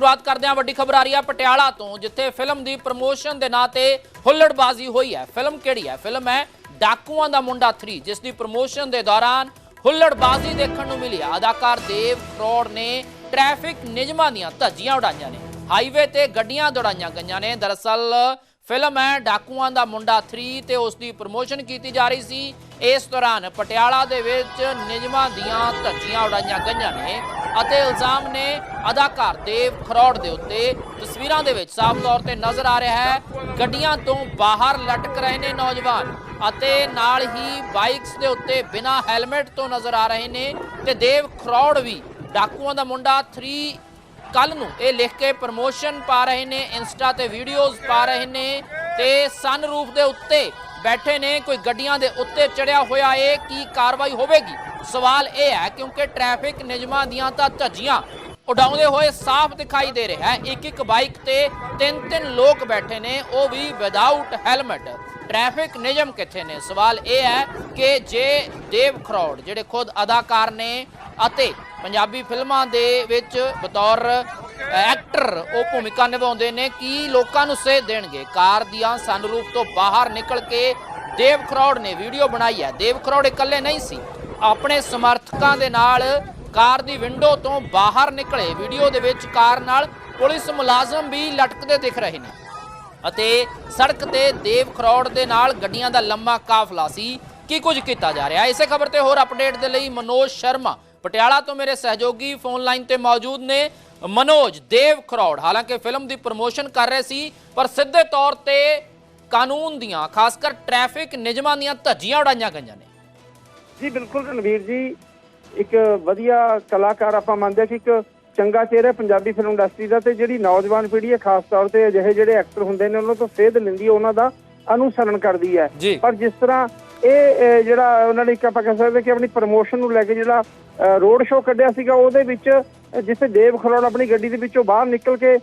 ਸ਼ੁਰੂਆਤ ਕਰਦੇ ਹਾਂ ਵੱਡੀ ਖਬਰ ਆ ਰਹੀ ਹੈ ਪਟਿਆਲਾ ਤੋਂ, ਜਿੱਥੇ ਫਿਲਮ ਦੀ ਪ੍ਰਮੋਸ਼ਨ ਦੇ ਨਾਂ ਤੇ ਹੁੱਲੜਬਾਜ਼ੀ ਹੋਈ ਹੈ। ਫਿਲਮ ਕਿਹੜੀ ਹੈ? ਫਿਲਮ ਹੈ ਡਾਕੂਆਂ ਦਾ ਮੁੰਡਾ 3 ਜਿਸ ਦੀ ਪ੍ਰਮੋਸ਼ਨ ਦੇ ਦੌਰਾਨ ਹੁੱਲੜਬਾਜ਼ੀ ਦੇਖਣ ਨੂੰ ਮਿਲੀ। ਹੈ ਅਦਾਕਾਰ ਦੇਵ ਕਰੋੜ ਨੇ ਟ੍ਰੈਫਿਕ ਨਿਯਮਾਂ ਦੀਆਂ ਧੱਜੀਆਂ ਉਡਾਈਆਂ ਨੇ। ਹਾਈਵੇ ਤੇ ਗੱਡੀਆਂ ਦੌੜਾਈਆਂ ਗਈਆਂ ਨੇ। ਦਰਅਸਲ ਫਿਲਮ ਹੈ, ਡਾਕੂਆਂ ਦਾ ਮੁੰਡਾ 3 ਤੇ ਉਸ ਦੀ ਪ੍ਰਮੋਸ਼ਨ ਕੀਤੀ ਜਾ ਰਹੀ ਸੀ। ਇਸ ਦੌਰਾਨ ਪਟਿਆਲਾ ਦੇ ਵਿੱਚ ਨਿਯਮਾਂ ਦੀਆਂ ਧੱਜੀਆਂ ਉਡਾਈਆਂ ਗਈਆਂ ਨੇ ਅਤੇ ਇਲਜ਼ਾਮ ਨੇ ਅਦਾਕਾਰ ਦੇਵ ਖਰੋੜ ਦੇ ਉੱਤੇ ਤਸਵੀਰਾਂ ਦੇ ਵਿੱਚ ਸਾਫ਼ ਤੌਰ ਤੇ ਨਜ਼ਰ ਆ ਰਿਹਾ ਹੈ। ਗੱਡੀਆਂ ਤੋਂ ਬਾਹਰ ਲਟਕ ਰਹੇ ਨੇ ਨੌਜਵਾਨ ਅਤੇ ਨਾਲ ਹੀ ਬਾਈਕਸ ਦੇ ਉੱਤੇ ਬਿਨਾਂ ਹੈਲਮਟ ਤੋਂ ਨਜ਼ਰ ਆ ਰਹੇ ਨੇ ਤੇ ਦੇਵ ਖਰੋੜ ਵੀ ਡਾਕੂਆਂ ਦਾ ਮੁੰਡਾ 3 ਕੱਲ ਨੂੰ ਇਹ ਲਿਖ ਕੇ ਪ੍ਰਮੋਸ਼ਨ ਪਾ ਰਹੇ ਨੇ ਇੰਸਟਾ ਤੇ ਵੀਡੀਓਜ਼ ਪਾ ਰਹੇ ਨੇ ਤੇ ਸਨਰੂਫ ਦੇ ਉੱਤੇ ਬੈਠੇ ਨੇ, ਕੋਈ ਗੱਡੀਆਂ ਦੇ ਉੱਤੇ ਚੜਿਆ ਹੋਇਆ ਏ ਕੀ ਕਾਰਵਾਈ ਹੋਵੇਗੀ? ਸਵਾਲ ਇਹ ਹੈ ਕਿਉਂਕਿ ਟ੍ਰੈਫਿਕ ਨਿਯਮਾਂ ਦੀਆਂ ਤਾਂ ਧੱਜੀਆਂ ਉਡਾਉਂਦੇ ਹੋਏ ਸਾਫ਼ ਦਿਖਾਈ ਦੇ ਰਿਹਾ ਹੈ। ਇੱਕ ਇੱਕ ਬਾਈਕ ਤੇ ਤਿੰਨ ਤਿੰਨ ਲੋਕ ਬੈਠੇ ਨੇ, ਉਹ ਵੀ ਵਿਦਆਊਟ ਹੈਲਮਟ ਟ੍ਰੈਫਿਕ ਨਿਯਮ ਕਿੱਥੇ ਨੇ? ਸਵਾਲ ਇਹ ਹੈ ਕਿ ਜੇ ਦੇਵ ਖਰੋੜ, ਜਿਹੜੇ ਖੁਦ ਅਦਾਕਾਰ ਨੇ ਅਤੇ ਪੰਜਾਬੀ ਫਿਲਮਾਂ ਦੇ ਵਿੱਚ ਬਤੌਰ ਐਕਟਰ ਉਹ ਭੂਮਿਕਾ ਨਿਭਾਉਂਦੇ ਨੇ, ਕੀ ਲੋਕਾਂ ਨੂੰ ਸੇਧ ਦੇਣਗੇ? ਕਾਰ ਦੀਆਂ ਸਨਰੂਫ ਤੋਂ ਬਾਹਰ ਨਿਕਲ ਕੇ ਦੇਵ ਖਰੌੜ ਨੇ ਵੀਡੀਓ ਬਣਾਈ ਹੈ। ਦੇਵ ਖਰੋੜ ਇਕੱਲੇ ਨਹੀਂ ਸੀ, ਆਪਣੇ ਸਮਰਥਕਾਂ ਦੇ ਨਾਲ ਕਾਰ ਦੀ ਵਿੰਡੋ ਤੋਂ ਬਾਹਰ ਨਿਕਲੇ। ਵੀਡੀਓ ਦੇ ਵਿੱਚ ਕਾਰ ਨਾਲ ਪੁਲਿਸ ਮੁਲਾਜ਼ਮ ਵੀ ਲਟਕਦੇ ਦਿਖ ਰਹੇ ਨੇ। ਅਤੇ ਸੜਕ ਤੇ ਦੇਵ ਖਰੌੜ ਦੇ ਨਾਲ ਗੱਡੀਆਂ ਦਾ ਲੰਮਾ ਕਾਫਲਾ ਸੀ। ਕੀ ਕੁਝ ਕੀਤਾ ਜਾ ਰਿਹਾ? ਇਸੇ ਖਬਰ ਤੇ ਹੋਰ ਅਪਡੇਟ ਦੇ ਲਈ ਮਨੋਜ ਸ਼ਰਮਾ ਪਟਿਆਲਾ ਤੋਂ ਮੇਰੇ ਸਹਿਯੋਗੀ ਫੋਨ ਲਾਈਨ ਤੇ ਮੌਜੂਦ ਨੇ ਮਨੋਜ ਦੇਵ ਖਰੋੜ। ਹਾਲਾਂਕਿ ਫਿਲਮ ਦੀ ਪ੍ਰਮੋਸ਼ਨ ਕਰ ਰਹੇ ਸੀ ਪਰ ਸਿੱਧੇ ਤੌਰ ਤੇ ਕਾਨੂੰਨ ਦੀਆਂ ਖਾਸ ਕਰ ਟ੍ਰੈਫਿਕ ਨਿਯਮਾਂ ਦੀਆਂ ਧੱਜੀਆਂ ਉਡਾਈਆਂ ਗਈਆਂ ਨੇ। ਜੀ ਬਿਲਕੁਲ ਰਣਵੀਰ ਜੀ ਇੱਕ ਵਧੀਆ ਕਲਾਕਾਰ ਆਪਾਂ ਮੰਨਦੇ ਕਿ ਇੱਕ ਚੰਗਾ ਚਿਹਰਾ ਪੰਜਾਬੀ ਫਿਲਮ ਇੰਡਸਟਰੀ ਦਾ ਤੇ ਜਿਹੜੀ ਨੌਜਵਾਨ ਪੀੜ੍ਹੀ ਹੈ ਖਾਸ ਤੌਰ ਤੇ ਅਜਿਹੇ ਜਿਹੜੇ ਐਕਟਰ ਹੁੰਦੇ ਨੇ ਉਹਨਾਂ ਤੋਂ ਸੇਧ ਲੈਂਦੀ ਹੈ ਉਹਨਾਂ ਦਾ ਅਨੁਸਰਣ ਕਰਦੀ ਹੈ। ਪਰ ਜਿਸ ਤਰ੍ਹਾਂ ਇਹ ਜਿਹੜਾ ਉਹਨਾਂ ਨੇ ਇੱਕ ਆਪਾਂ ਕਹਿ ਸਕਦੇ ਕਿ ਆਪਣੀ ਪ੍ਰਮੋਸ਼ਨ ਨੂੰ ਲੈ ਕੇ ਜਿਹੜਾ ਰੋਡ ਸ਼ੋਅ ਕੱਢਿਆ ਸੀਗਾ ਉਹਦੇ ਵਿੱਚ ਜਿੱਥੇ ਦੇਵ ਖਰੋੜ ਆਪਣੀ ਗੱਡੀ ਦੇ ਵਿੱਚੋਂ ਬਾਹਰ ਨਿਕਲ ਕੇ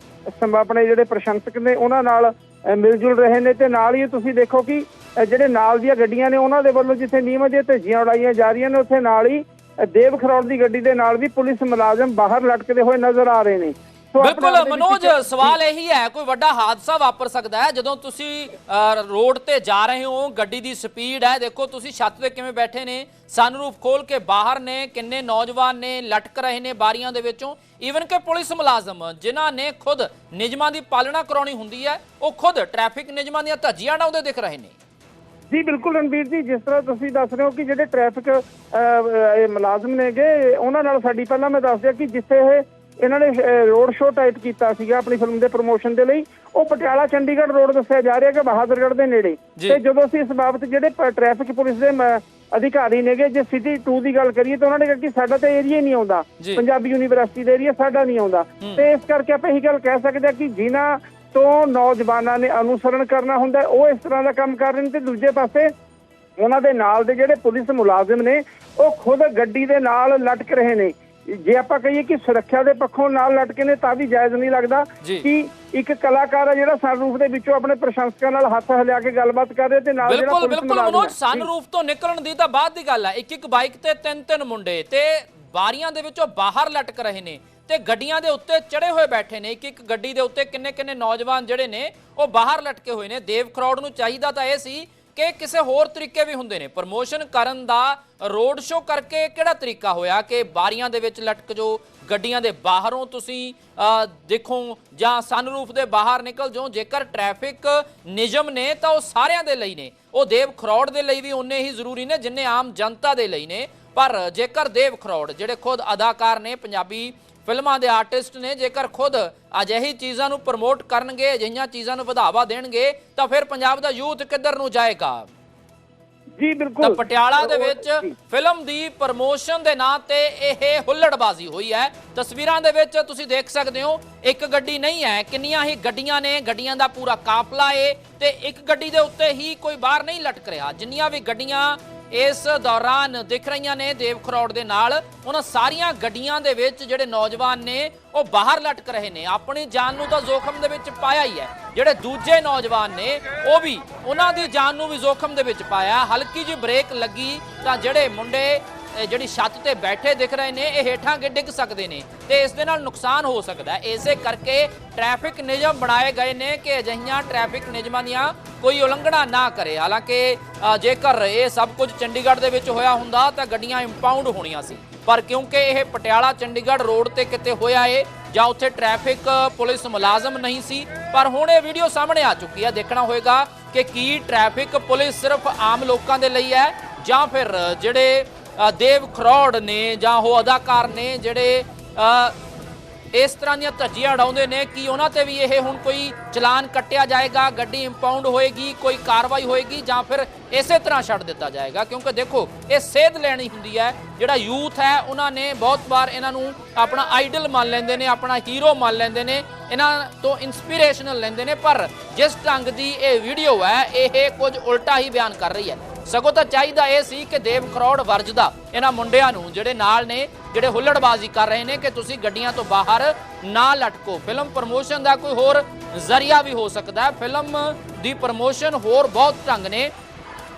ਆਪਣੇ ਜਿਹੜੇ ਪ੍ਰਸ਼ੰਸਕ ਨੇ ਉਹਨਾਂ ਨਾਲ ਅਹ, ਮਿਲ ਜੁਲ ਰਹੇ ਨੇ ਤੇ ਨਾਲ ਹੀ ਤੁਸੀਂ ਦੇਖੋ ਕਿ ਜਿਹੜੇ ਨਾਲ ਦੀਆਂ ਗੱਡੀਆਂ ਨੇ ਉਹਨਾਂ ਦੇ ਵੱਲੋਂ ਜਿੱਥੇ ਨਿਯਮ ਦੀਆਂ ਧੱਜੀਆਂ ਉਡਾਈਆਂ ਜਾ ਰਹੀਆਂ ਨੇ ਉੱਥੇ ਨਾਲ ਹੀ ਦੇਵ ਖਰੋੜ ਦੀ ਗੱਡੀ ਦੇ ਨਾਲ ਵੀ ਪੁਲਿਸ ਮੁਲਾਜ਼ਮ ਬਾਹਰ ਲਟਕਦੇ ਹੋਏ ਨਜ਼ਰ ਆ ਰਹੇ ਨੇ। ਬਿਲਕੁਲ ਮਨੋਜ ਸਵਾਲ ਇਹੀ ਹੈ ਕੋਈ ਵੱਡਾ ਹਾਦਸਾ ਵਾਪਰ ਸਕਦਾ ਹੈ? ਜਦੋਂ ਤੁਸੀਂ ਰੋਡ ਤੇ ਜਾ ਰਹੇ ਹੋ ਗੱਡੀ ਦੀ ਸਪੀਡ ਹੈ ਦੇਖੋ ਤੁਸੀਂ ਛੱਤ ਤੇ ਕਿਵੇਂ ਬੈਠੇ ਨੇ ਸਨਰੂਫ ਖੋਲ ਕੇ ਬਾਹਰ ਨੇ ਕਿੰਨੇ ਨੌਜਵਾਨ ਨੇ ਲਟਕ ਰਹੇ ਨੇ ਬਾਰੀਆਂ ਦੇ ਵਿੱਚੋਂ ਈਵਨ ਕਿ ਪੁਲਿਸ ਮੁਲਾਜ਼ਮ ਜਿਨ੍ਹਾਂ ਨੇ ਖੁਦ ਨਿਯਮਾਂ ਦੀ ਪਾਲਣਾ ਕਰਾਉਣੀ ਹੁੰਦੀ ਹੈ ਉਹ ਖੁਦ ਟ੍ਰੈਫਿਕ ਨਿਯਮਾਂ ਦੀਆਂ ਧੱਜੀਆਂ ਉਡਾਉਂਦੇ ਦਿਖ ਰਹੇ ਨੇ। ਜੀ ਬਿਲਕੁਲ ਰਣਬੀਰ ਜੀ ਜਿਸ ਤਰ੍ਹਾਂ ਤੁਸੀਂ ਦੱਸ ਰਹੇ ਹੋ ਕਿ ਜਿਹੜੇ ਟ੍ਰੈਫਿਕ ਇਹ ਮੁਲਾਜ਼ਮ ਨੇਗੇ ਉਹਨਾਂ ਨਾਲ ਸਾਡੀ ਪਹਿਲਾਂ ਮੈਂ ਦੱਸ ਦਿਆ ਕਿ ਜਿੱਥੇ ਇਹ ਇਹਨਾਂ ਨੇ ਰੋਡ ਸ਼ੋਅ ਟਾਈਪ ਕੀਤਾ ਸੀਗਾ ਆਪਣੀ ਫਿਲਮ ਦੇ ਪ੍ਰੋਮੋਸ਼ਨ ਦੇ ਲਈ। ਉਹ ਪਟਿਆਲਾ ਚੰਡੀਗੜ੍ਹ ਰੋਡ ਦੱਸਿਆ ਜਾ ਰਿਹਾ ਕਿ ਬਹਾਦਰਗੜ੍ਹ ਦੇ ਨੇੜੇ। ਤੇ ਜਦੋਂ ਅਸੀਂ ਇਸ ਬਾਬਤ ਜਿਹੜੇ ਟ੍ਰੈਫਿਕ ਪੁਲਿਸ ਦੇ ਅਧਿਕਾਰੀ ਨੇਗੇ ਜੇ ਸਿਟੀ 2 ਦੀ ਗੱਲ ਕਰੀਏ ਤਾਂ ਉਹਨਾਂ ਨੇ ਕਿਹਾ ਕਿ ਸਾਡਾ ਤਾਂ ਏਰੀਆ ਹੀ ਨਹੀਂ ਆਉਂਦਾ। ਪੰਜਾਬੀ ਯੂਨੀਵਰਸਿਟੀ ਦਾ ਏਰੀਆ ਸਾਡਾ ਨਹੀਂ ਆਉਂਦਾ। ਤੇ ਇਸ ਕਰਕੇ ਆਪਾਂ ਇਹੀ ਗੱਲ ਕਹਿ ਸਕਦੇ ਹਾਂ ਕਿ ਜਿਨ੍ਹਾਂ ਤੋਂ ਨੌਜਵਾਨਾਂ ਨੇ ਅਨੁਸਰਣ ਕਰਨਾ ਹੁੰਦਾ ਉਹ ਇਸ ਤਰ੍ਹਾਂ ਦਾ ਕੰਮ ਕਰ ਰਹੇ ਨੇ। ਤੇ ਦੂਜੇ ਪਾਸੇ ਉਹਨਾਂ ਦੇ ਨਾਲ ਦੇ ਜਿਹੜੇ ਪੁਲਿਸ ਮੁਲਾਜ਼ਮ ਨੇ ਉਹ ਖੁਦ ਗੱਡੀ ਦੇ ਨਾਲ ਲਟਕ ਰਹੇ ਨੇ। ਜੇ ਆਪਾਂ ਕਹੀਏ ਕਿ ਸੁਰੱਖਿਆ ਦੇ ਪੱਖੋਂ ਨਾਲ ਲਟਕੇ ਨੇ ਤਾਂ ਵੀ ਜਾਇਜ਼ ਨਹੀਂ ਲੱਗਦਾ। ਕਿ ਇੱਕ ਕਲਾਕਾਰ ਆ ਜਿਹੜਾ ਸਨਰੂਫ ਦੇ ਵਿੱਚੋਂ ਆਪਣੇ ਪ੍ਰਸ਼ੰਸਕਾਂ ਨਾਲ ਹੱਥ ਹਿਲਾ ਕੇ ਗੱਲਬਾਤ ਕਰ ਰਿਹਾ ਤੇ ਨਾਲ ਜਿਹੜਾ ਬਿਲਕੁਲ ਬਿਲਕੁਲ ਮਨੋਜ। ਸਨਰੂਫ ਤੋਂ ਨਿਕਲਣ ਦੀ ਤਾਂ ਬਾਅਦ ਦੀ ਗੱਲ ਹੈ ਇੱਕ ਇੱਕ ਬਾਈਕ ਤੇ ਤਿੰਨ ਤਿੰਨ ਮੁੰਡੇ ਤੇ ਬਾਰੀਆਂ ਦੇ ਵਿੱਚੋਂ ਬਾਹਰ ਲਟਕ ਰਹੇ ਨੇ ਤੇ ਗੱਡੀਆਂ ਦੇ ਉੱਤੇ ਚੜੇ ਹੋਏ ਬੈਠੇ ਨੇ ਇੱਕ ਇੱਕ ਗੱਡੀ ਦੇ ਉੱਤੇ ਕਿੰਨੇ ਕਿੰਨੇ ਨੌਜਵਾਨ ਜਿਹੜੇ ਨੇ ਉਹ ਬਾਹਰ ਲਟਕੇ ਹੋਏ ਨੇ ਦੇਵ ਕਰੋੜ ਨੂੰ ਚਾਹੀਦਾ ਤਾਂ ਇਹ ਸੀ ਕਿ ਕਿਸੇ ਹੋਰ ਤਰੀਕੇ ਵੀ ਹੁੰਦੇ ਨੇ। ਪ੍ਰਮੋਸ਼ਨ ਕਰਨ ਦਾ ਰੋਡ ਸ਼ੋਅ ਕਰਕੇ ਕਿਹੜਾ ਤਰੀਕਾ ਹੋਇਆ ਕਿ ਬਾਰੀਆਂ ਦੇ ਵਿੱਚ ਲਟਕ ਜੋ ਗੱਡੀਆਂ ਦੇ ਬਾਹਰੋਂ ਤੁਸੀਂ ਦੇਖੋ ਜਾਂ ਸਨਰੂਫ ਦੇ ਬਾਹਰ ਨਿਕਲ ਜਾਓ। ਜੇਕਰ ਟ੍ਰੈਫਿਕ ਨਿਯਮ ਨੇ ਤਾਂ ਉਹ ਸਾਰਿਆਂ ਦੇ ਲਈ ਨੇ। ਉਹ ਦੇਵ ਖਰੋੜ ਦੇ ਲਈ ਵੀ ਉਨੇ ਹੀ ਜ਼ਰੂਰੀ ਨੇ, ਜਿੰਨੇ ਆਮ ਜਨਤਾ ਦੇ ਲਈ ਨੇ। ਪਰ ਜੇਕਰ ਦੇਵ ਖਰੋੜ, ਜਿਹੜੇ ਖੁਦ ਅਦਾਕਾਰ ਨੇ, ਪੰਜਾਬੀ ਫਿਲਮਾਂ ਦੇ ਆਰਟਿਸਟ ਨੇ ਜੇਕਰ ਖੁਦ ਅਜਿਹੀ ਚੀਜ਼ਾਂ ਨੂੰ ਪ੍ਰਮੋਟ ਕਰਨਗੇ ਅਜਿਹੀਆਂ ਚੀਜ਼ਾਂ ਨੂੰ ਵਧਾਵਾ ਦੇਣਗੇ ਤਾਂ ਫਿਰ ਪੰਜਾਬ ਦਾ ਯੂਥ ਕਿੱਧਰ ਨੂੰ ਜਾਏਗਾ? ਜੀ ਤਾਂ ਬਿਲਕੁਲ ਪਟਿਆਲਾ ਦੇ ਵਿੱਚ। ਫਿਲਮ ਦੀ ਪ੍ਰਮੋਸ਼ਨ ਦੇ ਨਾਂ ਤੇ ਇਹ ਹੁੱਲੜਬਾਜ਼ੀ ਹੋਈ ਹੈ। ਤਸਵੀਰਾਂ ਦੇ ਵਿੱਚ ਤੁਸੀਂ ਦੇਖ ਸਕਦੇ ਹੋ ਇੱਕ ਗੱਡੀ ਨਹੀਂ ਹੈ ਕਿੰਨੀਆਂ ਹੀ ਗੱਡੀਆਂ ਨੇ ਗੱਡੀਆਂ ਦਾ ਪੂਰਾ ਕਾਫਲਾ ਏ ਤੇ ਇੱਕ ਗੱਡੀ ਦੇ ਉੱਤੇ ਹੀ ਕੋਈ ਬਾਹਰ ਨਹੀਂ ਲਟਕ ਰਿਹਾ। ਜਿੰਨੀਆਂ ਵੀ ਗੱਡੀਆਂ ਇਸ ਦੌਰਾਨ ਦਿਖ ਰਹੀਆਂ ਨੇ ਦੇਵ ਖਰੋੜ ਦੇ ਨਾਲ। ਉਹਨਾਂ ਸਾਰੀਆਂ ਗੱਡੀਆਂ ਦੇ ਵਿੱਚ ਜਿਹੜੇ ਨੌਜਵਾਨ ਨੇ, ਉਹ ਬਾਹਰ ਲਟਕ ਰਹੇ ਨੇ। ਆਪਣੀ ਜਾਨ ਨੂੰ ਤਾਂ ਜ਼ੋਖਮ ਦੇ ਵਿੱਚ ਪਾਇਆ ਹੀ ਹੈ। ਜਿਹੜੇ ਦੂਜੇ ਨੌਜਵਾਨ ਨੇ, ਉਹ ਵੀ ਉਹਨਾਂ ਦੀ ਜਾਨ ਨੂੰ ਵੀ ਜ਼ੋਖਮ ਦੇ ਵਿੱਚ ਪਾਇਆ। ਹਲਕੀ ਜਿਹੀ ਬ੍ਰੇਕ ਲੱਗੀ ਤਾਂ ਜਿਹੜੇ ਮੁੰਡੇ ਜਿਹੜੀ ਛੱਤ ਤੇ ਬੈਠੇ ਦਿਖ ਰਹੇ ਨੇ, ਇਹ ਹੇਠਾਂ ਡਿੱਗ ਸਕਦੇ ਨੇ ਤੇ ਇਸ ਦੇ ਨਾਲ ਨੁਕਸਾਨ ਹੋ ਸਕਦਾ ਹੈ। ਇਸੇ ਕਰਕੇ ਟ੍ਰੈਫਿਕ ਨਿਯਮ ਬਣਾਏ ਗਏ ਨੇ ਕਿ ਅਜਿਹੀਆਂ ਟ੍ਰੈਫਿਕ ਨਿਯਮਾਂ ਦੀਆਂ ਕੋਈ ਉਲੰਘਣਾ ਨਾ ਕਰੇ। ਹਾਲਾਂਕਿ ਜੇਕਰ ਇਹ ਸਭ ਕੁਝ ਚੰਡੀਗੜ੍ਹ ਦੇ ਵਿੱਚ ਹੋਇਆ ਹੁੰਦਾ ਤਾਂ ਗੱਡੀਆਂ ਇੰਪਾਊਂਡ ਹੋਣੀਆਂ ਸੀ। ਪਰ ਕਿਉਂਕਿ ਇਹ ਪਟਿਆਲਾ ਚੰਡੀਗੜ੍ਹ ਰੋਡ ਤੇ ਕਿਤੇ ਹੋਇਆ ਏ, ਜਾਂ ਉੱਥੇ ਟ੍ਰੈਫਿਕ ਪੁਲਿਸ ਮੁਲਾਜ਼ਮ ਨਹੀਂ ਸੀ, ਪਰ ਹੁਣ ਇਹ ਵੀਡੀਓ ਸਾਹਮਣੇ ਆ ਚੁੱਕੀ ਹੈ। ਦੇਖਣਾ ਹੋਏਗਾ ਕਿ ਕੀ ਟ੍ਰੈਫਿਕ ਪੁਲਿਸ ਸਿਰਫ ਆਮ ਲੋਕਾਂ ਦੇ ਲਈ ਹੈ ਜਾਂ ਫਿਰ ਜਿਹੜੇ ਦੇਵ ਖਰੋੜ ਨੇ ਜਾਂ ਉਹ ਅਦਾਕਾਰ ਨੇ ਜਿਹੜੇ ਇਸ ਤਰ੍ਹਾਂ ਦੀਆਂ ਧੱਜੀਆਂ ਉਡਾਉਂਦੇ ਨੇ ਕਿ ਉਹਨਾਂ ਤੇ ਵੀ ਇਹ ਹੁਣ ਕੋਈ ਚਲਾਨ ਕੱਟਿਆ ਜਾਏਗਾ, ਗੱਡੀ ਇੰਪਾਊਂਡ ਹੋਏਗੀ, ਕੋਈ ਕਾਰਵਾਈ ਹੋਏਗੀ ਜਾਂ ਫਿਰ ਇਸੇ ਤਰ੍ਹਾਂ ਛੱਡ ਦਿੱਤਾ ਜਾਏਗਾ। ਕਿਉਂਕਿ ਦੇਖੋ, ਇਹ ਸੇਧ ਲੈਣੀ ਹੁੰਦੀ ਹੈ, ਜਿਹੜਾ ਯੂਥ ਹੈ, ਉਹਨਾਂ ਨੇ ਬਹੁਤ ਵਾਰ ਇਹਨਾਂ ਨੂੰ ਆਪਣਾ ਆਈਡਲ ਮੰਨ ਲੈਂਦੇ ਨੇ, ਆਪਣਾ ਹੀਰੋ ਮੰਨ ਲੈਂਦੇ ਨੇ, ਇਹਨਾਂ ਤੋਂ ਇਨਸਪੀਰੇਸ਼ਨਲ ਲੈਂਦੇ ਨੇ, ਪਰ ਜਿਸ ਢੰਗ ਦੀ ਇਹ ਵੀਡੀਓ ਹੈ, ਇਹ ਕੁਝ ਉਲਟਾ ਹੀ ਬਿਆਨ ਕਰ ਰਹੀ ਹੈ। ਸਗੋਂ ਤਾਂ ਚਾਹੀਦਾ ਇਹ ਸੀ ਕਿ ਦੇਵ ਕਰੋੜ ਵਰਜਦਾ। ਇਹਨਾਂ ਮੁੰਡਿਆਂ ਨੂੰ ਜਿਹੜੇ ਨਾਲ ਨੇ, ਜਿਹੜੇ ਹੁੱਲੜਬਾਜ਼ੀ ਕਰ ਰਹੇ ਨੇ ਕਿ ਤੁਸੀਂ ਗੱਡੀਆਂ ਤੋਂ ਬਾਹਰ ਨਾ ਲਟਕੋ। ਫਿਲਮ ਪ੍ਰਮੋਸ਼ਨ ਦਾ ਕੋਈ ਹੋਰ ਜ਼ਰੀਆ ਵੀ ਹੋ ਸਕਦਾ ਹੈ। ਫਿਲਮ ਦੀ ਪ੍ਰਮੋਸ਼ਨ ਹੋਰ ਬਹੁਤ ਢੰਗ ਨੇ।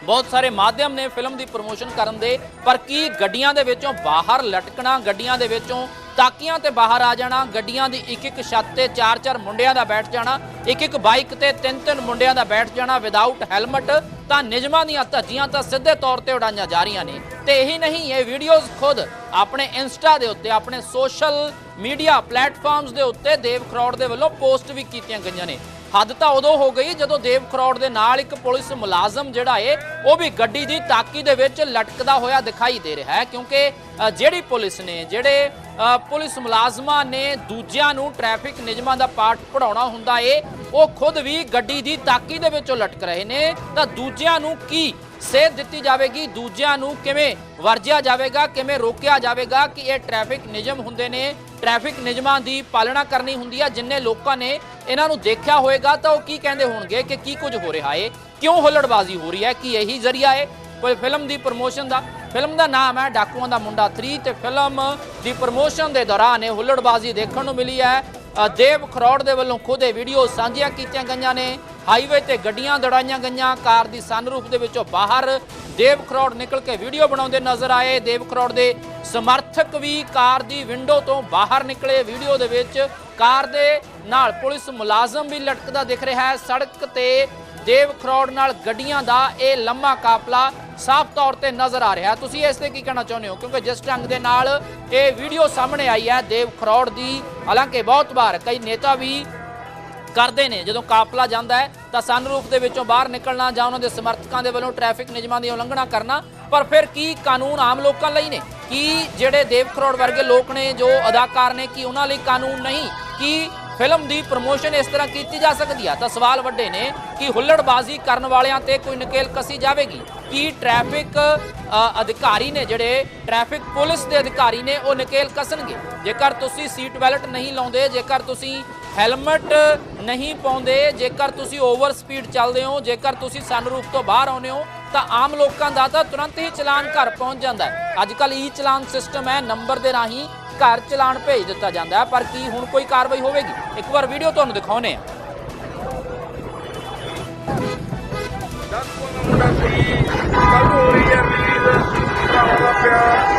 ਬਹੁਤ ਸਾਰੇ ਮਾਧਿਅਮ ਨੇ ਫਿਲਮ ਦੀ ਪ੍ਰਮੋਸ਼ਨ ਕਰਨ ਦੇ। ਪਰ ਕੀ ਗੱਡੀਆਂ ਦੇ ਵਿੱਚੋਂ ਬਾਹਰ ਲਟਕਣਾ, ਗੱਡੀਆਂ ਦੇ ਵਿੱਚੋਂ ਤਾਕੀਆਂ ਤੇ ਬਾਹਰ ਆ ਜਾਣਾ, ਗੱਡੀਆਂ ਦੀ ਇੱਕ ਇੱਕ ਛੱਤ ਤੇ ਚਾਰ ਚਾਰ ਮੁੰਡਿਆਂ ਦਾ ਬੈਠ ਜਾਣਾ, ਇੱਕ ਇੱਕ ਬਾਈਕ ਤੇ ਤਿੰਨ ਤਿੰਨ ਮੁੰਡਿਆਂ ਦਾ ਬੈਠ ਜਾਣਾ ਵਿਦਆਊਟ ਹੈਲਮਟ ਤਾਂ ਨਿਯਮਾਂ ਦੀਆਂ ਧੱਜੀਆਂ ਤਾਂ ਸਿੱਧੇ ਤੌਰ ਤੇ ਉਡਾਈਆਂ ਜਾ ਰਹੀਆਂ ਨੇ। ਤੇ ਇਹੀ ਨਹੀਂ, ਇਹ ਵੀਡੀਓਜ਼ ਖੁਦ ਆਪਣੇ ਇੰਸਟਾ ਦੇ ਉੱਤੇ, ਆਪਣੇ ਸੋਸ਼ਲ ਮੀਡੀਆ ਪਲੇਟਫਾਰਮਸ ਦੇ ਉੱਤੇ ਦੇਵ ਖਰੋੜ ਦੇ ਵੱਲੋਂ ਪੋਸਟ ਵੀ ਕੀਤੀਆਂ ਗਈਆਂ ਨੇ। ਹੱਦ ਤਾਂ ਉਦੋਂ ਹੋ ਗਈ ਜਦੋਂ ਦੇਵ ਖਰੋੜ ਦੇ ਨਾਲ ਇੱਕ ਪੁਲਿਸ ਮੁਲਾਜ਼ਮ ਜਿਹੜਾ ਏ, ਉਹ ਵੀ ਗੱਡੀ ਦੀ ਤਾਕੀ ਦੇ ਵਿੱਚ ਲਟਕਦਾ ਹੋਇਆ ਦਿਖਾਈ ਦੇ ਰਿਹਾ ਹੈ, ਕਿਉਂਕਿ ਜਿਹੜੀ ਪੁਲਿਸ ਨੇ, ਜਿਹੜੇ ਪੁਲਿਸ ਮੁਲਾਜ਼ਮਾਂ ਨੇ ਦੂਜਿਆਂ ਨੂੰ ਟ੍ਰੈਫਿਕ ਨਿਯਮਾਂ ਦਾ ਪਾਠ ਪੜਾਉਣਾ ਹੁੰਦਾ ਏ। ਉਹ ਖੁਦ ਵੀ ਗੱਡੀ ਦੀ ਤਾਕੀ ਦੇ ਵਿੱਚੋਂ ਲਟਕ ਰਹੇ ਨੇ। ਤਾਂ ਦੂਜਿਆਂ ਨੂੰ ਕੀ ਸੇਧ ਦਿੱਤੀ ਜਾਵੇਗੀ? ਦੂਜਿਆਂ ਨੂੰ ਕਿਵੇਂ ਵਰਜਿਆ ਜਾਵੇਗਾ? ਕਿਵੇਂ ਰੋਕਿਆ ਜਾਵੇਗਾ ਕਿ ਇਹ ਟ੍ਰੈਫਿਕ ਨਿਯਮ ਹੁੰਦੇ ਨੇ? ਟ੍ਰੈਫਿਕ ਨਿਯਮਾਂ ਦੀ ਪਾਲਣਾ ਕਰਨੀ ਹੁੰਦੀ ਹੈ ਜਿੰਨੇ ਲੋਕਾਂ ਨੇ ਇਹਨਾਂ ਨੂੰ ਦੇਖਿਆ ਹੋਵੇਗਾ ਤਾਂ ਉਹ ਕੀ ਕਹਿੰਦੇ ਹੋਣਗੇ ਕਿ ਕੀ ਕੁਝ ਹੋ ਰਿਹਾ ਏ? ਕਿਉਂ ਹੁੱਲੜਬਾਜ਼ੀ ਹੋ ਰਹੀ ਹੈ? ਕੀ ਇਹੀ ਜ਼ਰੀਆ ਏ? ਕੋਈ ਫਿਲਮ ਦੀ ਪ੍ਰਮੋਸ਼ਨ ਦਾ ਫਿਲਮ ਦਾ ਨਾਮ ਹੈ ਡਾਕੂਆਂ ਦਾ ਮੁੰਡਾ 3 ਤੇ ਫਿਲਮ ਦੀ ਪ੍ਰਮੋਸ਼ਨ ਦੇ ਦੌਰਾਨ ਇਹ ਹੁੱਲੜਬਾਜ਼ੀ ਦੇਖਣ ਨੂੰ ਮਿਲੀ ਹੈ। ਦੇਵ ਖਰੋੜ ਦੇ ਵੱਲੋਂ ਖੁਦ ਇਹ ਵੀਡੀਓ ਸਾਂਝੀਆਂ ਕੀਤੀਆਂ ਗਈਆਂ ਨੇ। ਹਾਈਵੇ ਤੇ ਗੱਡੀਆਂ ਦੜਾਈਆਂ ਗਈਆਂ, ਕਾਰ ਦੀ ਸਨਰੂਫ ਦੇ ਵਿੱਚੋਂ ਬਾਹਰ ਦੇਵ ਖਰੋੜ ਨਿਕਲ ਕੇ ਵੀਡੀਓ ਬਣਾਉਂਦੇ ਨਜ਼ਰ ਆਏ। ਦੇਵ ਖਰੋੜ ਦੇ ਸਮਰਥਕ ਵੀ ਕਾਰ ਦੀ ਵਿੰਡੋ ਤੋਂ ਬਾਹਰ ਨਿਕਲੇ। ਵੀਡੀਓ ਦੇ ਵਿੱਚ ਕਾਰ ਦੇ ਨਾਲ ਪੁਲਿਸ ਮੁਲਾਜ਼ਮ ਵੀ ਲਟਕਦਾ ਦਿਖ ਰਿਹਾ ਹੈ। ਸੜਕ ਤੇ ਦੇਵ ਖਰੋੜ ਨਾਲ ਗੱਡੀਆਂ ਦਾ ਇਹ ਲੰਮਾ ਕਾਫਲਾ ਸਾਫ਼ ਤੌਰ ਤੇ ਨਜ਼ਰ ਆ ਰਿਹਾ। ਤੁਸੀਂ ਇਸ ਤੇ ਕੀ ਕਹਿਣਾ ਚਾਹੁੰਦੇ ਹੋ? ਕਿਉਂਕਿ ਜਿਸ ਢੰਗ ਦੇ ਨਾਲ ਇਹ ਵੀਡੀਓ ਸਾਹਮਣੇ ਆਈ ਹੈ, ਦੇਵ ਖਰੋੜ ਦੀ, ਹਾਲਾਂਕਿ ਬਹੁਤ ਵਾਰ ਕਈ ਨੇਤਾ ਵੀ ਕਰਦੇ ਨੇ। ਜਦੋਂ ਕਾਫਲਾ ਜਾਂਦਾ ਹੈ, ਤਾਂ ਸਨਰੂਫ ਦੇ ਵਿੱਚੋਂ ਬਾਹਰ ਨਿਕਲਣਾ ਜਾਂ ਉਹਨਾਂ ਦੇ ਸਮਰਥਕਾਂ ਦੇ ਵੱਲੋਂ ਟ੍ਰੈਫਿਕ ਨਿਯਮਾਂ ਦੀ ਉਲੰਘਣਾ ਕਰਨਾ, ਪਰ ਫਿਰ ਕੀ ਕਾਨੂੰਨ ਆਮ ਲੋਕਾਂ ਲਈ ਨੇ? ਕੀ ਜਿਹੜੇ ਦੇਵ ਕਰੋੜ ਵਰਗੇ ਲੋਕ ਨੇ, ਜੋ ਅਦਾਕਾਰ ਨੇ, ਕੀ ਉਹਨਾਂ ਲਈ ਕਾਨੂੰਨ ਨਹੀਂ? ਕੀ ਫਿਲਮ ਦੀ ਪ੍ਰਮੋਸ਼ਨ ਇਸ ਤਰ੍ਹਾਂ ਕੀਤੀ ਜਾ ਸਕਦੀ ਆ। ਤਾਂ ਸਵਾਲ ਵੱਡੇ ਨੇ ਕਿ ਹੁੱਲੜਬਾਜ਼ੀ ਕਰਨ ਵਾਲਿਆਂ ਤੇ ਕੋਈ ਨਕੇਲ ਕਸੀ ਜਾਵੇਗੀ? ਕੀ ਟ੍ਰੈਫਿਕ ਅਧਿਕਾਰੀ ਨੇ ਜਿਹੜੇ ਟ੍ਰੈਫਿਕ ਪੁਲਿਸ ਦੇ ਅਧਿਕਾਰੀ ਨੇ ਉਹ ਨਕੇਲ ਕਸਣਗੇ? ਜੇਕਰ ਤੁਸੀਂ ਸੀਟ ਬੈਲਟ ਨਹੀਂ ਲਾਉਂਦੇ, ਜੇਕਰ ਤੁਸੀਂ ਹੈਲਮਟ ਨਹੀਂ ਪਾਉਂਦੇ, ਜੇਕਰ ਤੁਸੀਂ ਓਵਰ ਸਪੀਡ ਚੱਲਦੇ ਹੋ, ਜੇਕਰ ਤੁਸੀਂ ਸਨਰੂਫ ਤੋਂ ਬਾਹਰ ਆਉਂਦੇ ਹੋ, ਤਾਂ ਆਮ ਲੋਕਾਂ ਦਾ ਤਾਂ ਤੁਰੰਤ ਹੀ ਚਲਾਨ ਘਰ ਪਹੁੰਚ ਜਾਂਦਾ ਹੈ। ਅੱਜ ਕੱਲ ਈ ਚਲਾਨ ਸਿਸਟਮ ਹੈ ਨੰਬਰ ਦੇ ਰਾਹੀਂ ਘਰ ਚਲਾਨ ਭੇਜ ਦਿੱਤਾ ਜਾਂਦਾ ਪਰ ਕੀ ਹੁਣ ਕੋਈ ਕਾਰਵਾਈ ਹੋਵੇਗੀ? ਇੱਕ ਵਾਰ ਵੀਡੀਓ ਤੁਹਾਨੂੰ ਦਿਖਾਉਨੇ ਆ ਕੱਲ ਹੋ ਰਹੀ ਹੈ ਰਿਲੀਜ਼ ਦਾ ਪਿਆ